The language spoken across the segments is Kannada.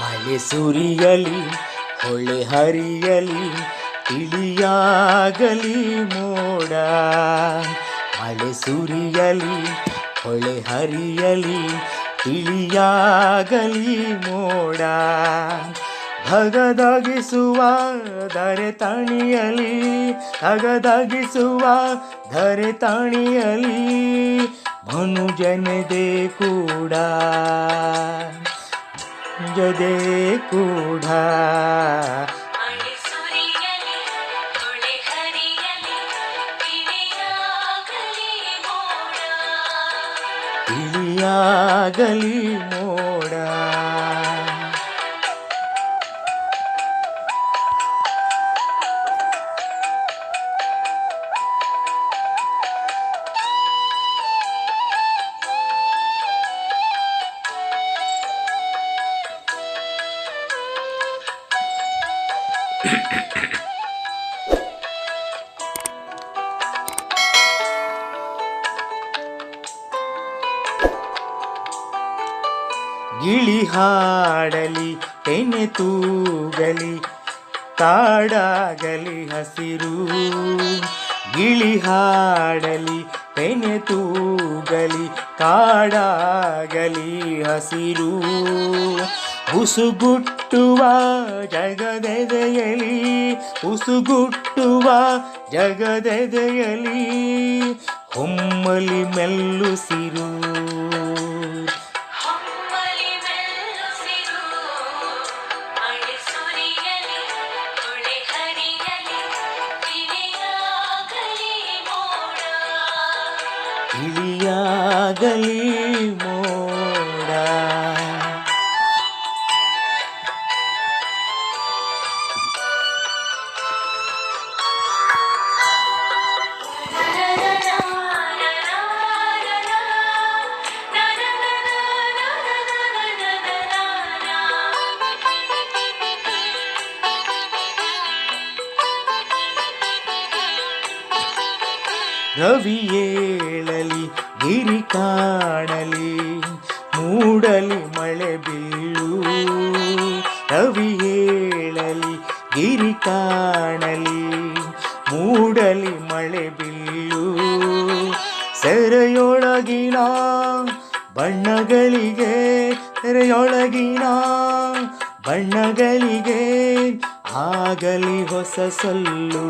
ಮಳೆ ಸುರಿಯಲಿ ಹೊಳೆ ಹರಿಯಲಿ ತಿಳಿಯಾಗಲಿ ಮೋಡ, ಮಳೆ ಸುರಿಯಲಿ, ಹೊಳೆ ಹರಿಯಲಿ ತಿಳಿಯಾಗಲಿ ಮೋಡ. ಹಗದಗಿಸುವ ಧರೆ ತಣಿಯಲಿ ಧಗಧಗಿಸುವ ಧರೆ ತಣಿಯಲಿ, ಮನುಜನದೆ ಕೂಡ, ಜದೆ ಕೂಡ. ತಿಳಿಯಾಗಲಿ ಮೋಡ ಗಿಳಿ ಹಾಡಲಿ ತೆನೆ ತೂಗಲಿ ಕಾಡಾಗಲಿ ಹಸಿರು. ಗಿಳಿ ಹಾಡಲಿ ತೆನೆ ತೂಗಲಿ ಕಾಡಾಗಲಿ ಹಸಿರು. ಉಸುಗುಟ್ಟುವ ಜಗದೆದೆಯಲಿ ಉಸುಗುಟ್ಟುವ ಜಗದೆದೆಯಲಿ, ಹೊಮ್ಮಲಿ ಮೆಲ್ಲುಸಿರು. ತಿಳಿಯಾಗಲಿ ಮೋಡ ರವಿ ಏಳಲಿ ಗಿರಿ ಕಾಣಲಿ, ಮೂಡಲಿ ಮಳೆ ಬೀಳು. ರವಿ ಏಳಲಿ ಗಿರಿ ಕಾಣಲಿ, ಮೂಡಲಿ ಮಳೆ ಬೀಳು. ಸೆರೆಯೊಳಗಿನ ಬಣ್ಣಗಳಿಗೆ ಸೆರೆಯೊಳಗಿನ ಬಣ್ಣಗಳಿಗೆ ಆಗಲಿ ಹೊಸ ಸೊಲ್ಲು.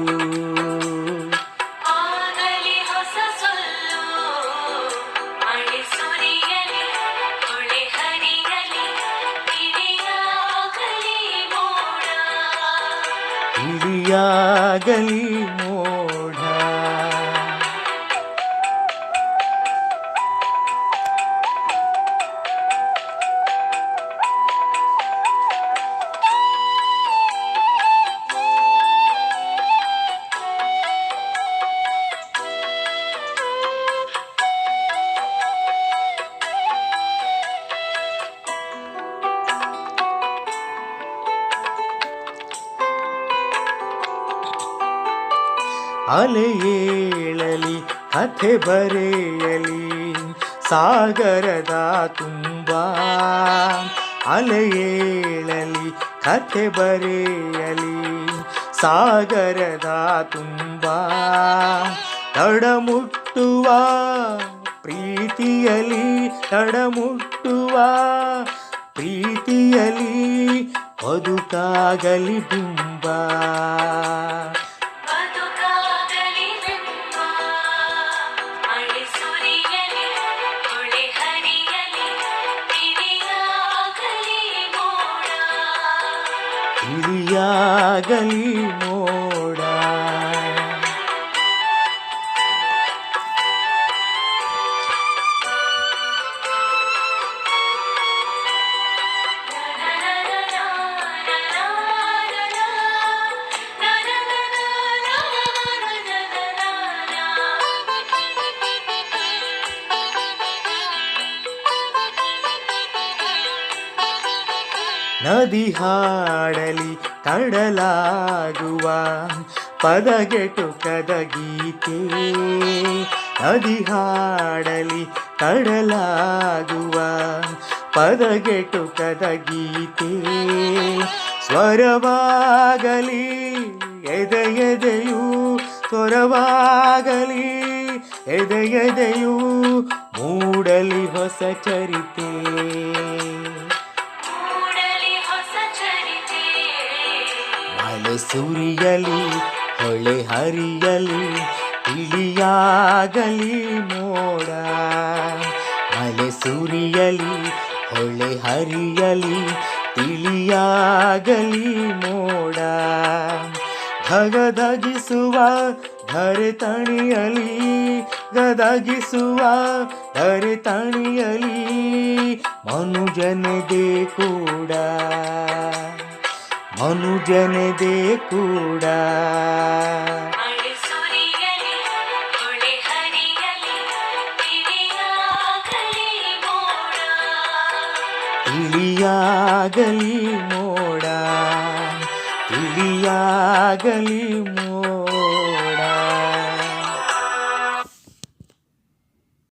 ತಿಳಿಯಾಗಲಿ ಅಲೆ ಏಳಲಿ, ಕಥೆ ಬರೆಯಲಿ, ಸಾಗರದ ತುಂಬ. ಅಲೆ ಏಳಲಿ, ಕಥೆ ಬರೆಯಲಿ, ಸಾಗರದ ತುಂಬ. ತಡಮುಟ್ಟುವ ಪ್ರೀತಿಯಲಿ ತಡಮುಟ್ಟುವ ಪ್ರೀತಿಯಲಿ ಬದುಕಾಗಲಿ ಬಿಂಬ. ತಿಳಿಯಾಗಲಿ ಮೋಡ ನದಿ ಹಾಡಲಿ ಕಡಲಾಗುವ ಪದಗೆಟುಕದ ಗೀತೆ ನದಿ ಹಾಡಲಿ ಕಡಲಾಗುವ ಪದಗೆಟುಕದ ಗೀತೆ ಸ್ವರವಾಗಲಿ, ಎದೆ ಎದೆಯು ಸ್ವರವಾಗಲಿ, ಎದೆ ಎದೆಯು ಮೂಡಲಿ ಹೊಸ ಚರಿತೆ. ಸುರಿಯಲಿ ಹೊಳೆ ಹರಿಯಲಿ, ಇಳಿಯಾಗಲಿ ಮೋಡ. ಮಳೆ ಸುರಿಯಲಿ, ಹೊಳೆ ಹರಿಯಲಿ ತಿಳಿಯಾಗಲಿ ಮೋಡ. ಧಗಧಗಿಸುವ ಧರೆ ತಣಿಯಲಿ ಗದಗಿಸುವ ಧರೆ ತಣಿಯಲಿ ಮನುಜನದೇ ಕೂಡ. ಮನುಜನದೇ ಕೂಡ. ಇಳಿಯಾಗಲಿ ಮೋಡ. ಇಳಿಯಾಗಲಿ ಮೋಡ.